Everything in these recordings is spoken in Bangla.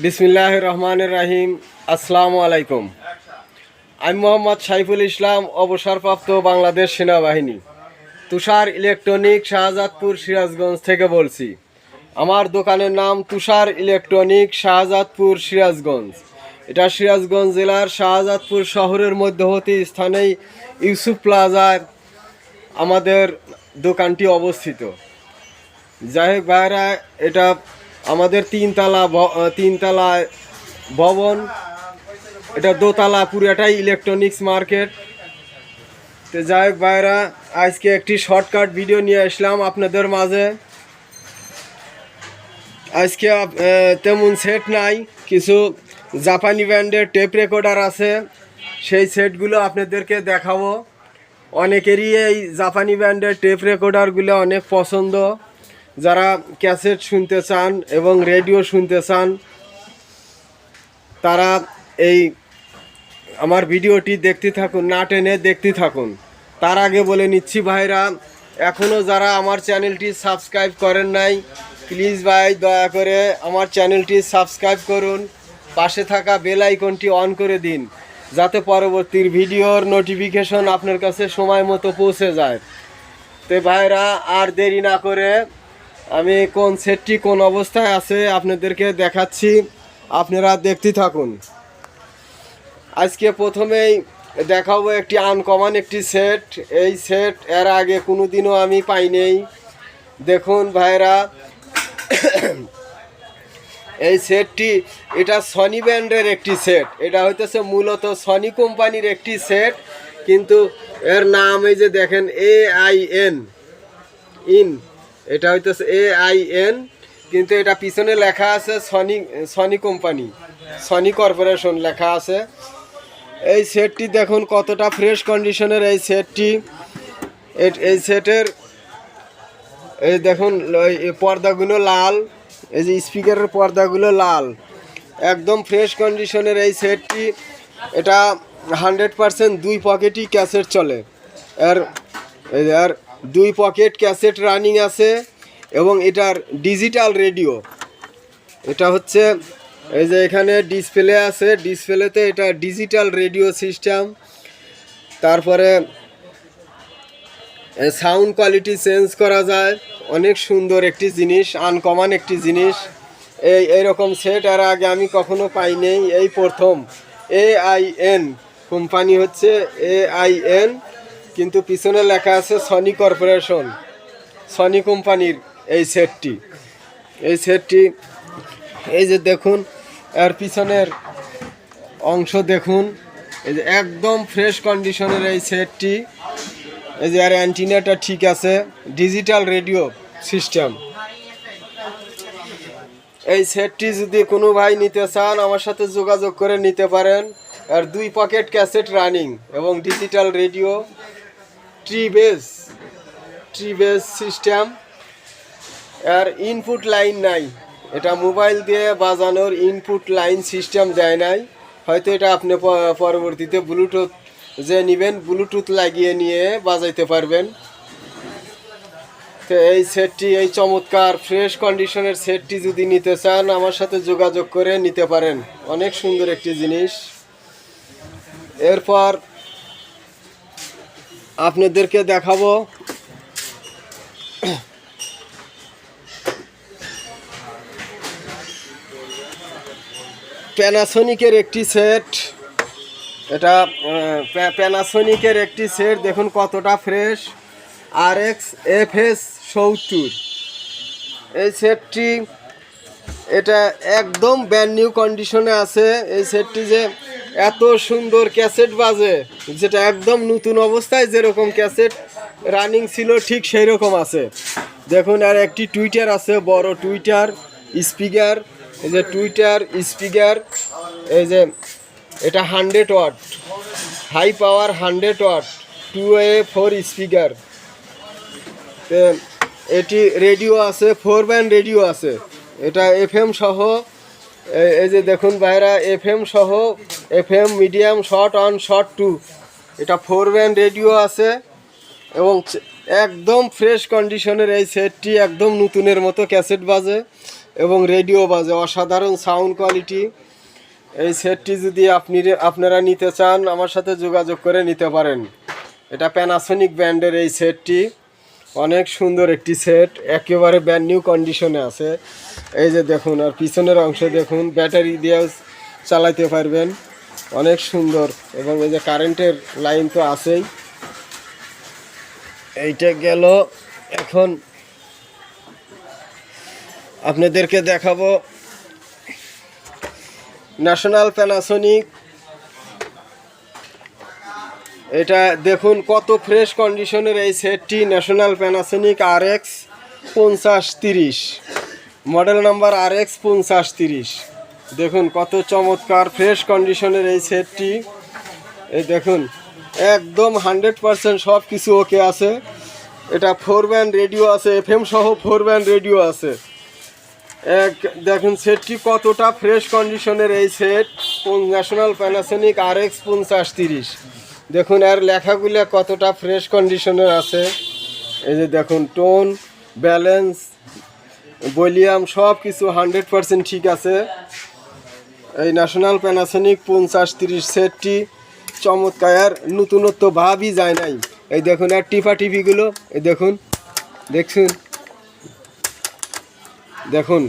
বিসমিল্লাহ রহমানের রাহিম। আসসালামু আলাইকুম। আমি মোহাম্মদ সাইফুল ইসলাম, অবসরপ্রাপ্ত বাংলাদেশ সেনাবাহিনী, তুষার ইলেকট্রনিক শাহজাদপুর সিরাজগঞ্জ থেকে বলছি। আমার দোকানের নাম তুষার ইলেকট্রনিক শাহজাদপুর সিরাজগঞ্জ। এটা সিরাজগঞ্জ জেলার শাহজাদপুর শহরের মধ্যবর্তী স্থানেই ইউসুফ প্লাজার আমাদের দোকানটি অবস্থিত। যাই হোক ভাইরা, এটা আমাদের তিনতলা তিনতলা ভবন। এটা দোতলা, পুরোটাই ইলেকট্রনিক্স মার্কেট তো যাই হোক ভাইরা, আজকে একটি শর্টকাট ভিডিও নিয়ে আসলাম আপনাদের মাঝে। আজকে তেমন সেট নাই, কিছু জাপানি ব্র্যান্ডের টেপ রেকর্ডার আছে। সেই সেটগুলো আপনাদেরকে দেখাবো। অনেকেরই এই জাপানি ব্র্যান্ডের টেপ রেকর্ডারগুলো অনেক পছন্দ। যারা ক্যাসেট শুনতে চান এবং রেডিও শুনতে চান, তারা এই আমার ভিডিওটি দেখতে থাকুন, না টেনে দেখতে থাকুন। তার আগে বলে নিচ্ছি ভাইরা এখনও যারা আমার চ্যানেলটি সাবস্ক্রাইব করেন নাই, প্লিজ ভাই দয়া করে আমার চ্যানেলটি সাবস্ক্রাইব করুন, পাশে থাকা বেল আইকনটি অন করে দিন, যাতে পরবর্তীর ভিডিওর নোটিফিকেশন আপনার কাছে সময় মতো পৌঁছে যায়। তো ভাইরা, আর দেরি না করে আমি কোন সেটটি কোন অবস্থায় আছে আপনাদেরকে দেখাচ্ছি। আপনারা দেখতে থাকুন। আজকে প্রথমেই দেখাবো একটি আনকমন একটি সেট এই সেট এর আগে কোনো দিনও আমি পাইনি দেখুন ভাইরা। এই সেটটি এটা সনি ব্র্যান্ডের একটি সেট এটা হইতেছে মূলত সনি কোম্পানির একটি সেট কিন্তু এর নাম এই যে দেখেন এ আই এন ইন এটা হইতেছে এ আই এন কিন্তু এটা পিছনে লেখা আছে Sony Sony company Sony corporation লেখা আছে। এই সেটটি দেখুন কতটা ফ্রেশ কন্ডিশনের এই সেটটি এই সেটের এই দেখুন পর্দাগুলো লাল, এই যে স্পিকারের পর্দাগুলো লাল। একদম ফ্রেশ কন্ডিশনের এই সেটটি এটা হান্ড্রেড পারসেন্ট দুই পকেটই ক্যাসেট চলে। এই আর দুই পকেট ক্যাসেট রানিং আছে এবং এটার ডিজিটাল রেডিও। এটা হচ্ছে এই যে এখানে ডিসপ্লে আছে, ডিসপ্লেতে এটা ডিজিটাল রেডিও সিস্টেম। তারপরে সাউন্ড কোয়ালিটি চেঞ্জ করা যায়, অনেক সুন্দর একটি জিনিস, আনকমন একটি জিনিস। এই এইরকম সেট আর আগে আমি কখনো পাইনি এই প্রথম এ আই এন কোম্পানি হচ্ছে এ আই এন কিন্তু পিছনে লেখা আছে সনি কর্পোরেশন সনি কোম্পানির এই সেটটি এই সেটটি এই যে দেখুন, এর পিছনের অংশ দেখুন, এই যে একদম ফ্রেশ কন্ডিশনের এই সেটটি এই যে আর অ্যান্টিনাটা ঠিক আছে ডিজিটাল রেডিও সিস্টেম এই সেটটি যদি কোনো ভাই নিতে চান, আমার সাথে যোগাযোগ করে নিতে পারেন। আর দুই পকেট ক্যাসেট রানিং এবং ডিজিটাল রেডিও ট্রি বেস ট্রি বেস সিস্টেম আর ইনপুট লাইন নাই। এটা মোবাইল দিয়ে বাজানোর ইনপুট লাইন সিস্টেম দেয় নাই। হয়তো এটা আপনি পরবর্তীতে ব্লুটুথ যে নেবেন ব্লুটুথ লাগিয়ে নিয়ে বাজাইতে পারবেন। তো এই সেটটি এই চমৎকার ফ্রেশ কন্ডিশনের সেটটি যদি নিতে চান, আমার সাথে যোগাযোগ করে নিতে পারেন। অনেক সুন্দর একটি জিনিস। এরপর আপনাদেরকে দেখাবো। প্যানাসনিকের একটি সেট এটা প্যানাসনিকের একটি সেট দেখুন কতটা fresh R X F S সত্তর। এই সেটটি এটা একদম ব্যান্ড নিউ কন্ডিশনে আছে। এই সেটটি যে এত সুন্দর ক্যাসেট বাজে, যেটা একদম নতুন অবস্থায় যেরকম ক্যাসেট রানিং ছিল, ঠিক সেই রকম আছে। দেখুন, আর একটি টুইটার আছে, বড় টুইটার, স্পিকার, এই যে টুইটার, স্পিকার, এই যে এটা hundred watt, high power hundred watt, two A four speaker. এটি রেডিও আছে, ফোর ব্যান্ড রেডিও আছে। এটা এফএম সহ এই যে দেখুন বাইরা এফএম সহ F M medium short one short two এটা ফোর ব্যান্ড রেডিও আছে এবং একদম ফ্রেশ কন্ডিশনের এই সেটটি একদম নতুনের মতো ক্যাসেট বাজে এবং রেডিও বাজে। অসাধারণ সাউন্ড কোয়ালিটি এই সেটটি যদি আপনি আপনারা নিতে চান, আমার সাথে যোগাযোগ করে নিতে পারেন। এটা প্যানাসনিক ব্র্যান্ডের এই সেটটি অনেক সুন্দর একটি সেট একেবারে ব্র্যান্ড নিউ কন্ডিশনে আছে। এই যে দেখুন, আর পিছনের অংশ দেখুন ব্যাটারি দিয়েও চালাইতে পারবেন। অনেক সুন্দর, এবং এই যে কারেন্টের লাইন তো আছেই। এইটা গেল, এখন আপনাদেরকে দেখাবো ন্যাশনাল প্যানাসনিক এটা দেখুন কত ফ্রেশ কন্ডিশনের এই সেটটি ন্যাশনাল প্যানাসনিক আর এক্স পঞ্চাশ তিরিশ। মডেল নাম্বার আর এক্স পঞ্চাশ তিরিশ। দেখুন কত চমৎকার ফ্রেশ কন্ডিশনের এই সেটটি এই দেখুন, একদম হান্ড্রেড পারসেন্ট সব কিছু ওকে আছে। এটা ফোর ব্যান্ড রেডিও আছে এফ এম সহ ফোর ব্যান্ড রেডিও আছে। এক, দেখুন সেটটি কতটা ফ্রেশ কন্ডিশনের এই set National Panasonic R X পঞ্চাশ তিরিশ। দেখুন আর লেখাগুলো কতটা ফ্রেশ কন্ডিশনের আছে। এই যে দেখুন টোন ব্যালেন্স ভলিউম সব কিছু হান্ড্রেড পারসেন্ট ঠিক আছে। এই ন্যাশনাল প্যানাসনিক পঞ্চাশ তিরিশ সেটটি চমৎকার নতুনত্ব ভাবই যায় নাই। এই দেখুন, আর টিফা টিভিগুলো এই দেখুন, দেখছুন? দেখুন,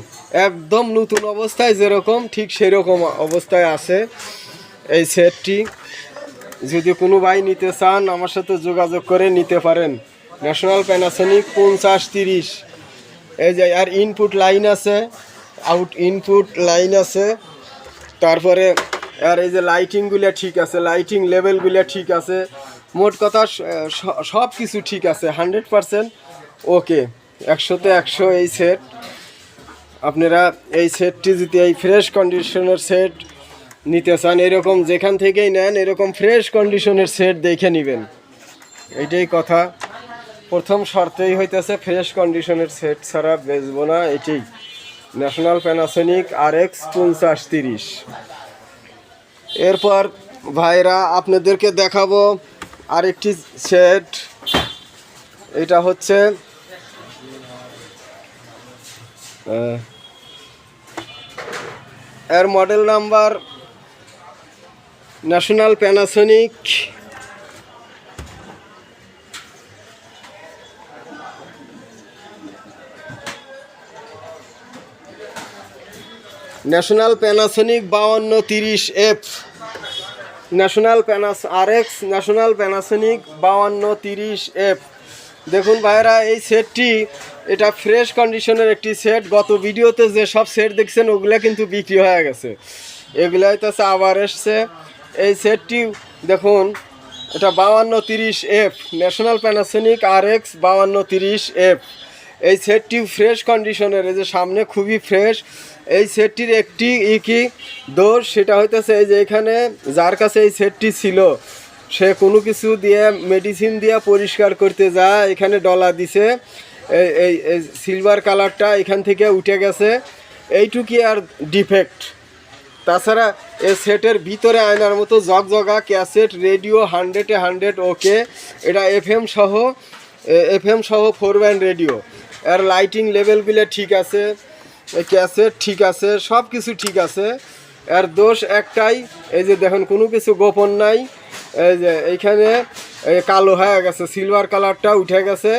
একদম নতুন অবস্থায় যেরকম, ঠিক সেরকম অবস্থায় আছে এই সেটটি যদি কোনো ভাই নিতে চান, আমার সাথে যোগাযোগ করে নিতে পারেন। ন্যাশনাল প্যানাসনিক পঞ্চাশ তিরিশ। এই যে, আর ইনপুট লাইন আছে আউট ইনপুট লাইন আছে। তারপরে, আর এই যে লাইটিংগুলো ঠিক আছে লাইটিং লেভেলগুলো ঠিক আছে। মোট কথা সব কিছু ঠিক আছে হান্ড্রেড পারসেন্ট ওকে একশোতে একশো এই সেট আপনারা এই সেটটি যদি এই ফ্রেশ কন্ডিশনের সেট নিতে চান এরকম যেখান থেকেই নেন, এরকম ফ্রেশ কন্ডিশনের সেট দেখে নেবেন। এইটাই কথা। প্রথম শর্তেই হইতেছে ফ্রেশ কন্ডিশনের সেট ছাড়া বেচবো না এটাই ন্যাশনাল প্যানাসনিক আর এক্স পঞ্চাশ তিরিশ। এরপর ভাইরা, আপনাদেরকে দেখাবো আরেকটি সেট এটা হচ্ছে এর model number National Panasonic National Panasonic বাউন্ন তিরিশ F National প্যানাস R X National Panasonic বাউন্ন তিরিশ এফ দেখুন ভাইরা এই সেটটি এটা ফ্রেশ কন্ডিশনের একটি সেট গত ভিডিওতে যে সব সেট দেখছেন, ওগুলা কিন্তু বিক্রি হয়ে গেছে। এগুলা হইতেছে আবার এসছে। এই সেটটি, দেখুন, এটা বাউান্ন তিরিশ F National Panasonic R X বাউান্ন তিরিশ এফ এই সেটটি ফ্রেশ কন্ডিশনের এই যে সামনে খুবই ফ্রেশ এই সেটটির একটি ই কি? দোষ, সেটা হইতেছে এই যে এখানে যার কাছে এই সেটটি ছিল, সে কোনো কিছু দিয়ে মেডিসিন দিয়ে পরিষ্কার করতে যায়, এখানে ডলা দিছে। এই সিলভার কালারটা এখান থেকে উঠে গেছে। এইটুকি আর ডিফেক্ট তাছাড়া এ সেটের ভিতরে আয়নার মতো জগজগা ক্যাসেট, রেডিও, হান্ড্রেডে হান্ড্রেড, ওকে। এটা এফএম সহ এফএম সহ ফোর ব্যান্ড রেডিও। এর লাইটিং লেভেলগুলো ঠিক আছে ক্যাসেট ঠিক আছে সব কিছু ঠিক আছে। এর দোষ একটাই, এই যে দেখুন, কোনো কিছু গোপন নাই। এই যে এইখানে কালো হয়ে গেছে, সিলভার কালারটা উঠে গেছে।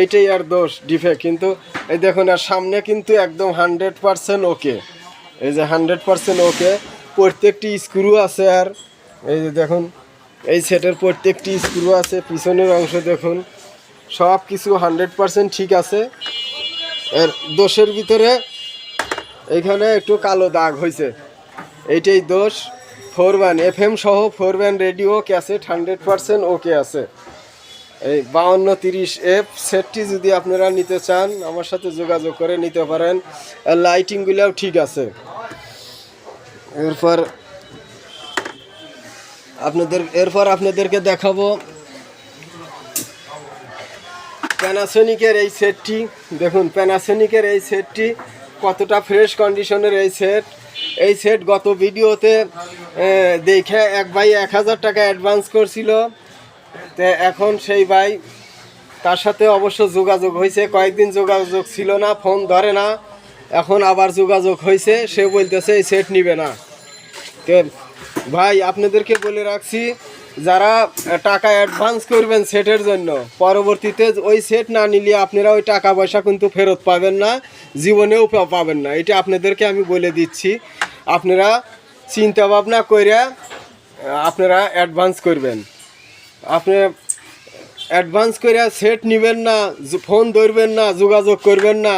এইটাই আর দোষ, ডিফেক্ট। কিন্তু এই দেখুন আর সামনে কিন্তু একদম হান্ড্রেড পারসেন্ট ওকে। এই যে হান্ড্রেড পারসেন্ট ওকে। প্রত্যেকটি স্ক্রু আছে আর। এই যে দেখুন, এই সেটের প্রত্যেকটি স্ক্রু আছে, পিছনের অংশ দেখুন। সব কিছু হান্ড্রেড পারসেন্ট ঠিক আছে। এর দোষের ভিতরে এইখানে একটু কালো দাগ হয়েছে এইটাই দোষ। ফোর ব্যান এফ এম সহ four band radio cassette hundred percent okay আছে। এই বাউন্ন তিরিশ এফ সেটটি যদি আপনারা নিতে চান, আমার সাথে যোগাযোগ করে নিতে পারেন। লাইটিংগুলোও ঠিক আছে। এরপর আপনাদের, এরপর আপনাদেরকে দেখাবো প্যানাসোনিকের এই সেটটি দেখুন প্যানাসোনিকের এই সেটটি কতটা ফ্রেশ কন্ডিশনের এই সেট এই সেট গত ভিডিওতে দেখে এক ভাই এক হাজার টাকা অ্যাডভান্স করছিল। তো এখন সেই ভাই তার সাথে অবশ্য যোগাযোগ হয়েছে। কয়েকদিন যোগাযোগ ছিল না, ফোন ধরে না। এখন আবার যোগাযোগ হয়েছে। সে বলতেছে, এই সেট নিবে না। তো ভাই, আপনাদেরকে বলে রাখছি, যারা টাকা অ্যাডভান্স করবেন সেটের জন্য, পরবর্তীতে ওই সেট না নিলে আপনারা ওই টাকা পয়সা কিন্তু ফেরত পাবেন না, জীবনেও পাবেন না। এটা আপনাদেরকে আমি বলে দিচ্ছি। আপনারা চিন্তা ভাবনা করে আপনারা অ্যাডভান্স করবেন। আপনি অ্যাডভান্স করে সেট নেবেন না ফোন ধরবেন না, যোগাযোগ করবেন না,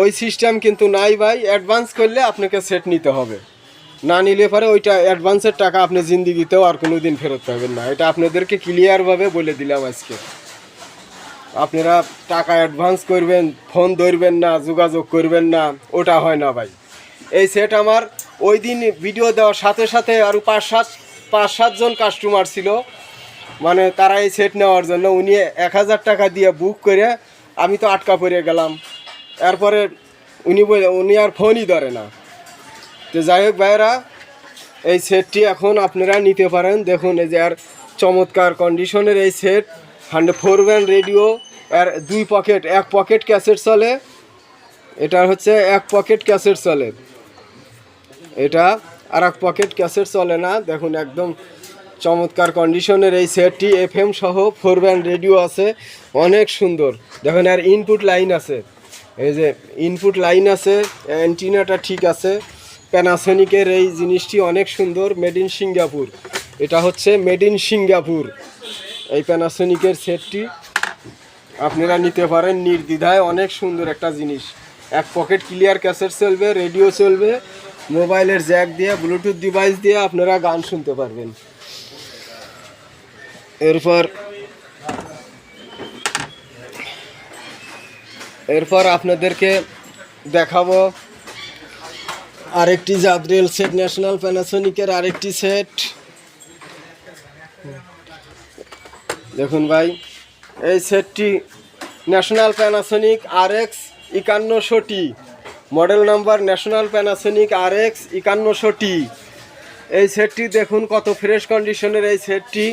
ওই সিস্টেম কিন্তু নাই ভাই। অ্যাডভান্স করলে আপনাকে সেট নিতে হবে। না নিলে পরে ওইটা অ্যাডভান্সের টাকা আপনি জিন্দিগিতেও আর কোনো দিন ফেরত পাবেন না। এটা আপনাদেরকে ক্লিয়ারভাবে বলে দিলাম আজকে। আপনারা টাকা অ্যাডভান্স করবেন ফোন ধরবেন না, যোগাযোগ করবেন না, ওটা হয় না ভাই। এই সেট আমার ওই দিন ভিডিও দেওয়ার সাথে সাথে আরও পাঁচ সাত, পাঁচ সাতজন কাস্টমার ছিল। মানে তারা এই সেট নেওয়ার জন্য উনি এক হাজার টাকা দিয়ে বুক করে আমি তো আটকা পড়ে গেলাম। এরপরে উনি উনি আর ফোনই ধরে না। তো যাই হোক ভাইরা এই সেটটি এখন আপনারা নিতে পারেন। দেখুন, এই যে আর চমৎকার কন্ডিশনের এই set hundred four band radio আর দুই পকেট এক পকেট ক্যাসেট চলে। এটা হচ্ছে এক পকেট ক্যাসেট চলে। এটা আর এক পকেট ক্যাসেট চলে না। দেখুন, একদম চমৎকার কন্ডিশনের এই সেটটি এফ এম সহ ফোর ব্যান্ড রেডিও আছে। অনেক সুন্দর। দেখুন আর ইনপুট লাইন আছে। এই যে ইনপুট লাইন আছে অ্যান্টিনাটা ঠিক আছে। প্যানাসোনিকের এই জিনিসটি অনেক সুন্দর মেড ইন সিঙ্গাপুর এটা হচ্ছে মেড ইন সিঙ্গাপুর এই প্যানাসোনিকের সেটটি আপনারা নিতে পারেন নির্দ্বিধায়। অনেক সুন্দর একটা জিনিস। এক পকেট ক্লিয়ার ক্যাসেট চলবে রেডিও চলবে। মোবাইলের জ্যাক দিয়ে ব্লুটুথ ডিভাইস দিয়ে আপনারা গান শুনতে পারবেন। এরপর এরপর আপনাদেরকে দেখাবো আরেকটি জাদ্রেল সেট, ন্যাশনাল প্যানাসোনিকের আরেকটি সেট। দেখুন ভাই, এই সেটটি National Panasonic R X একান্নশোটি, model number National Panasonic R X একান্নশোটি। এই সেটটি দেখুন কত ফ্রেশ কন্ডিশনের এই সেটটি।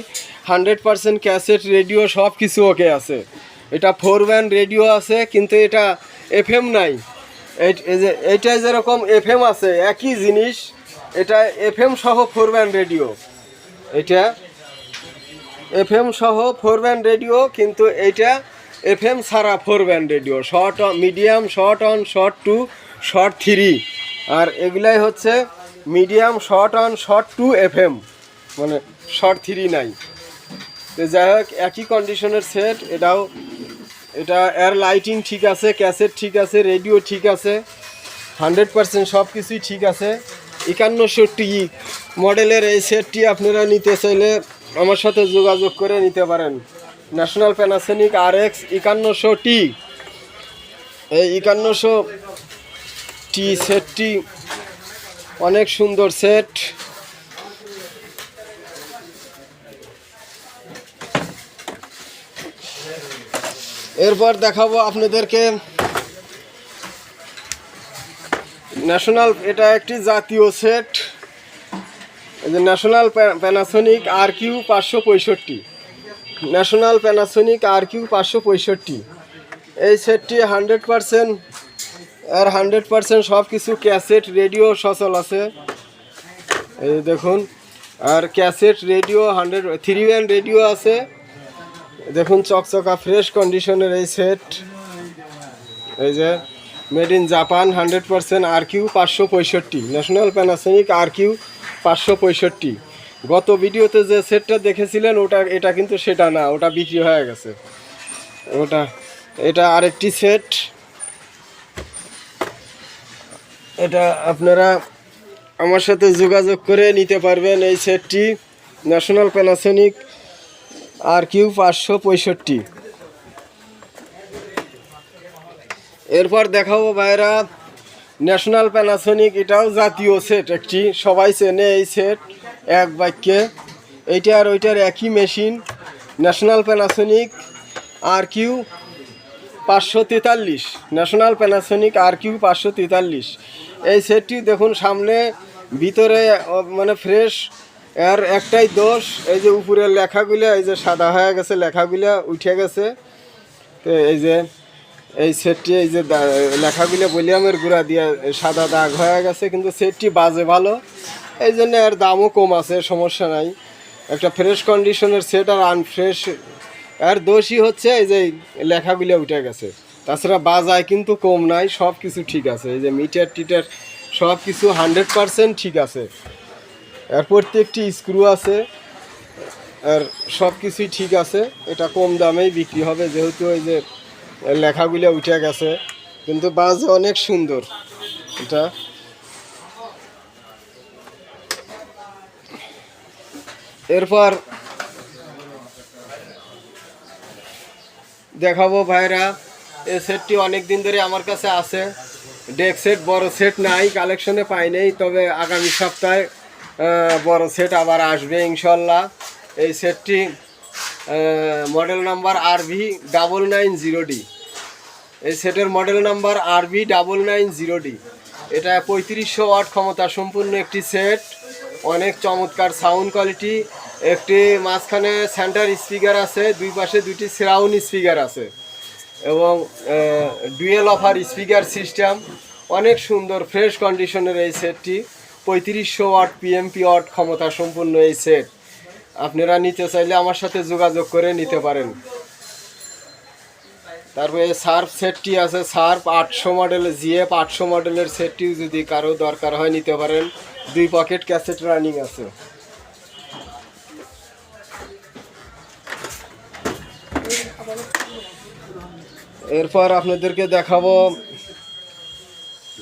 হান্ড্রেড পারসেন্ট ক্যাসেট, রেডিও সব কিছু ওকে আছে। এটা ফোর ব্যান্ড রেডিও আছে, কিন্তু এটা এফএম নাই। এইটাই যেরকম এফএম আছে, একই জিনিস, এটা এফএম সহ ফোর ব্যান্ড রেডিও। এটা এফএম সহ ফোর ব্যান্ড রেডিও, কিন্তু এইটা এফএম ছাড়া four band radio. Short medium, short one, short two, short three. আর এগুলাই হচ্ছে medium, short one, short two FM. মানে শর্ট থ্রি নাই। তো যাই হোক, একই কন্ডিশনের সেট এটাও এটা এর লাইটিং ঠিক আছে ক্যাসেট ঠিক আছে রেডিও ঠিক আছে হান্ড্রেড পার্সেন্ট সব কিছুই ঠিক আছে। একান্নশোটি মডেলের এই সেটটি আপনারা নিতে চাইলে আমার সাথে যোগাযোগ করে নিতে পারেন। ন্যাশনাল প্যানাসোনিক আর এক্স একান্নশো টি এই একান্নশো টি সেটটি অনেক সুন্দর সেট এরপর দেখাবো আপনাদেরকে ন্যাশনাল এটা একটি জাতীয় set National Panasonic R Q পাঁচশো পঁয়ষট্টি। ন্যাশনাল প্যানাসোনিক আর কিউ পাঁচশো পঁয়ষট্টি। এই সেটটি হান্ড্রেড পারসেন্ট আর হান্ড্রেড পারসেন্ট সব কিছু ক্যাসেট রেডিও সচল আছে। এই দেখুন, আর cassette radio hundred three band radio আছে। দেখুন চকচকা ফ্রেশ কন্ডিশনের এই সেট। এই যে made in Japan hundred percent R Q পাঁচশো পঁয়ষট্টি। ন্যাশনাল প্যানাসোনিক আর কিউ পাঁচশো পঁয়ষট্টি। গত ভিডিওতে যে সেটটা দেখেছিলেন, ওটা, এটা কিন্তু সেটা না, ওটা বিক্রি হয়ে গেছে। ওটা, এটা আরেকটি সেট। এটা আপনারা আমার সাথে যোগাযোগ করে নিতে পারবেন এই সেটটি। ন্যাশনাল প্যানাসোনিক আর কিউ পাঁচশো পঁয়ষট্টি। এরপর দেখাবো ভাইরা ন্যাশনাল প্যানাসোনিক এটাও জাতীয় সেট একটি, সবাই চেনে এই সেট এক বাক্যে। এইটা আর ওইটার একই machine National Panasonic R Q পাঁচশো তেতাল্লিশ। ন্যাশনাল প্যানাসোনিক আর কিউ পাঁচশো তেতাল্লিশ। এই সেটটি দেখুন সামনে, ভিতরে মানে ফ্রেশ এর একটাই দোষ, এই যে উপরের লেখাগুলো, এই যে সাদা হয়ে গেছে লেখাগুলো, উঠে গেছে। তো এই যে, এই সেটটি, এই যে লেখাগুলো বলিয়ামের গুঁড়া দিয়ে সাদা দাগ হয়ে গেছে, কিন্তু সেটটি বাজে ভালো। এই জন্য এর দামও কম আছে, সমস্যা নাই। একটা ফ্রেশ কন্ডিশনের সেট আর আনফ্রেশ এর দোষই হচ্ছে এই যে লেখাগুলো উঠে গেছে। তাছাড়া বাজায় কিন্তু কম নাই সব কিছু ঠিক আছে। এই যে মিটার টিটার সব কিছু হান্ড্রেড পারসেন্ট ঠিক আছে। এর প্রত্যেকটি স্ক্রু আছে। আর সব কিছুই ঠিক আছে। এটা কম দামেই বিক্রি হবে, যেহেতু ওই যে লেখাগুলো উঠে গেছে। কিন্তু বাজ অনেক সুন্দর এটা। এরপর দেখাবো ভাইরা এই সেটটি অনেক দিন ধরে আমার কাছে আছে। ডেক সেট বড় সেট নাই কালেকশনে পাই নেই, তবে আগামী সপ্তাহে বড় সেট আবার আসবে ইনশাল্লাহ। এই সেটটি model number R V double nine zero D এই সেটের model number R V double nine zero D এটা পঁয়ত্রিশশো ওয়াট ক্ষমতা সম্পূর্ণ একটি সেট অনেক চমৎকার সাউন্ড কোয়ালিটি একটি মাঝখানে সেন্টার স্পিকার আছে, দুই পাশে দুটি সাউন্ড স্পিকার আছে। এবং ডুয়েল অফার স্পিকার সিস্টেম অনেক সুন্দর ফ্রেশ কন্ডিশনের এই সেটটি পঁয়ত্রিশশো ওয়াট পিএমপি ওয়াট ক্ষমতা সম্পূর্ণ এই সেট আপনারা নিতে চাইলে আমার সাথে যোগাযোগ করে নিতে পারেন। তারপরে সার্ফ সেটটি আছে। সার্ফ আটশো মডেল জিএফ আটশো মডেলের সেটটিও যদি কারও দরকার হয় নিতে পারেন। দুই পকেট ক্যাসেট রানিং আছে। এরপর আপনাদেরকে দেখাবো,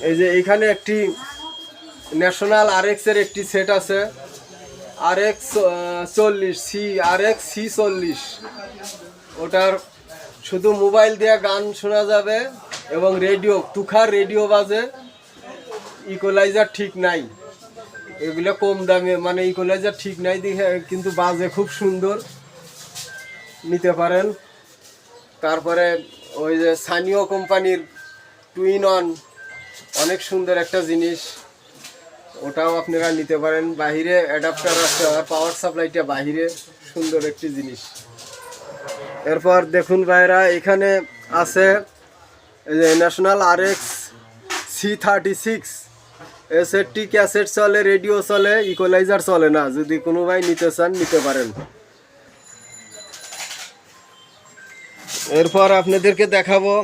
এই যে এখানে একটি ন্যাশনাল আরএক্স এর একটি সেট আছে। আরএক্স চল্লিশ সি আরএক্স সি চল্লিশ। ওটার শুধু মোবাইল দিয়ে গান শোনা যাবে এবং রেডিও তুখার রেডিও বাজে। ইকোলাইজার ঠিক নাই। এগুলো কম দামে মানে ইকোলাইজার ঠিক নাই দেখে, কিন্তু বাজে, খুব সুন্দর। নিতে পারেন। তারপরে ওই যে স্থানীয় কোম্পানির টুইন অন অনেক সুন্দর একটা জিনিস। ওটাও আপনারা নিতে পারেন। বাহিরে অ্যাডাপ্টার আছে পাওয়ার সাপ্লাইটা বাহিরে, সুন্দর একটি জিনিস। এরপর দেখুন ভাইরা, এখানে আছে National R X C thirty six A সেটটি ক্যাসেট চলে রেডিও চলে ইকোলাইজার চলে না। যদি কোনো ভাই নিতে চান, নিতে পারেন। এরপর আপনাদেরকে দেখাবো।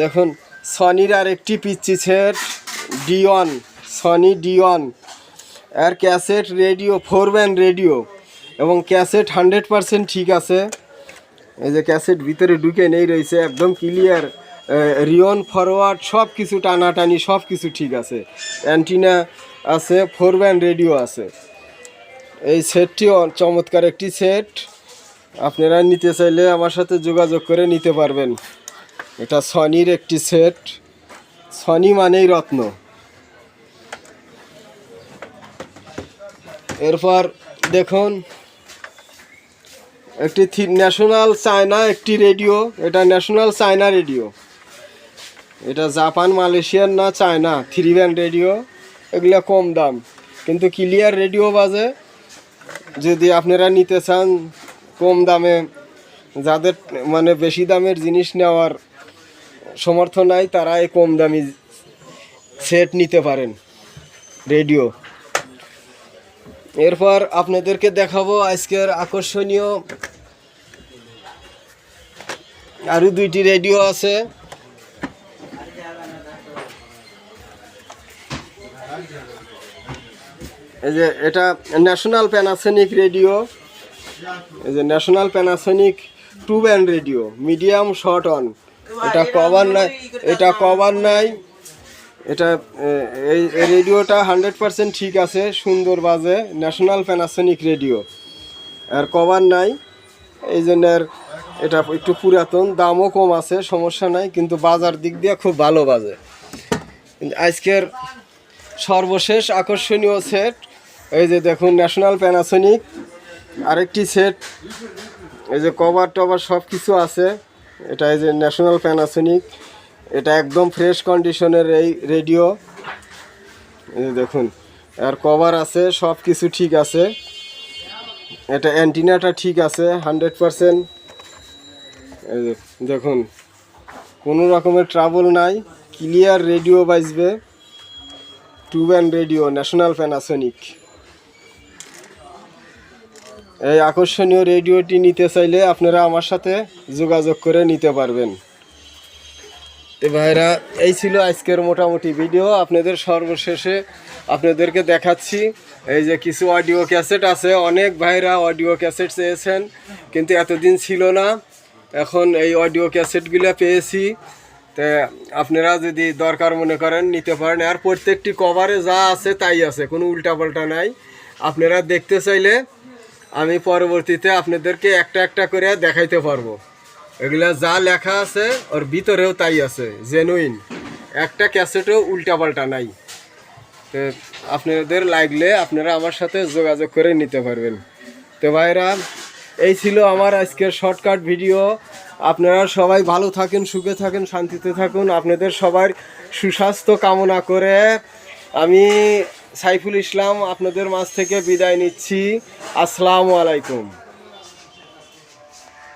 দেখুন সনির আর একটি পিচ্ছি set D one Sony D one আর cassette radio four band radio, এবং ক্যাসেট হান্ড্রেড পারসেন্ট ঠিক আছে। এই যে ক্যাসেট ভিতরে ঢুকে নেই রয়েছে, একদম ক্লিয়ার রিয়ন ফরওয়ার্ড সব কিছু টানাটানি সব কিছু ঠিক আছে। অ্যান্টিনা আছে ফোর ব্যান্ড রেডিও আছে। এই সেটটিও চমৎকার একটি সেট। আপনারা নিতে চাইলে আমার সাথে যোগাযোগ করে নিতে পারবেন। এটা সনির একটি সেট। সনি মানেই রত্ন। এরপর দেখুন, একটি ন্যাশনাল চায়না একটি রেডিও এটা ন্যাশনাল চায়না রেডিও এটা জাপান মালয়েশিয়ার না চায়না থ্রি ব্যান্ড রেডিও এগুলো কম দাম। কিন্তু ক্লিয়ার রেডিও বাজে। যদি আপনারা নিতে চান, কম দামে। যাদের মানে বেশি দামের জিনিস নেওয়ার সমর্থ নাই তারা এই কম দামি সেট নিতে পারেন। রেডিও এরপর আপনাদেরকে দেখাবো আজকের আকর্ষণীয় আরও দুইটি রেডিও আছে। এই যে এটা ন্যাশনাল প্যানাসনিক রেডিও। এই যে National Panasonic two band radio medium short one এটা কভার নাই, এটা কভার নাই। এটা এই রেডিওটা হান্ড্রেড পার্সেন্ট ঠিক আছে, সুন্দর, বাজে। National Panasonic radio. আর কভার নাই। এই জন্য এর এটা একটু পুরাতন, দামও কম আছে, সমস্যা নাই, কিন্তু বাজার দিক দিয়ে খুব ভালো বাজে। আজকের সর্বশেষ আকর্ষণীয় সেট এই যে দেখুন, ন্যাশনাল প্যানাসনিক আরেকটি সেট এই যে কভার টভার সব কিছু আছে। এটা এই যে ন্যাশনাল প্যানাসনিক এটা একদম ফ্রেশ কন্ডিশনের এই রেডিও দেখুন, আর কভার আছে সব কিছু ঠিক আছে। এটা অ্যান্টিনাটা ঠিক আছে হান্ড্রেড পারসেন্ট দেখুন, কোনো রকমের ট্রাবল নাই। ক্লিয়ার রেডিও বাজবে। Two band radio National Panasonic এই আকর্ষণীয় রেডিওটি নিতে চাইলে আপনারা আমার সাথে যোগাযোগ করে নিতে পারবেন। তো ভাইরা, এই ছিল আজকের মোটামুটি ভিডিও আপনাদের সর্বশেষে আপনাদেরকে দেখাচ্ছি। এই যে কিছু অডিও ক্যাসেট আছে। অনেক ভাইরা অডিও ক্যাসেট চেয়েছেন, কিন্তু এতদিন ছিল না। এখন এই অডিও ক্যাসেটগুলো পেয়েছি। তো আপনারা যদি দরকার মনে করেন, নিতে পারেন। আর প্রত্যেকটি কভারে যা আছে তাই আছে, কোনো উল্টাপাল্টা নাই। আপনারা দেখতে চাইলে আমি পরবর্তীতে আপনাদেরকে একটা একটা করে দেখাইতে পারব। এগুলা যা লেখা আছে, ওর ভিতরেও তাই আছে জেনুইন একটা ক্যাসেটও উল্টাপাল্টা নাই। তো আপনাদের লাগলে আপনারা আমার সাথে যোগাযোগ করে নিতে পারবেন। তো ভাইরা, এই ছিল আমার আজকের শর্টকাট ভিডিও আপনারা সবাই ভালো থাকেন, সুখে থাকেন, শান্তিতে থাকুন। আপনাদের সবার সুস্বাস্থ্য কামনা করে আমি সাইফুল ইসলাম আপনাদের মাঝ থেকে বিদায় নিচ্ছি। আসসালামু আলাইকুম।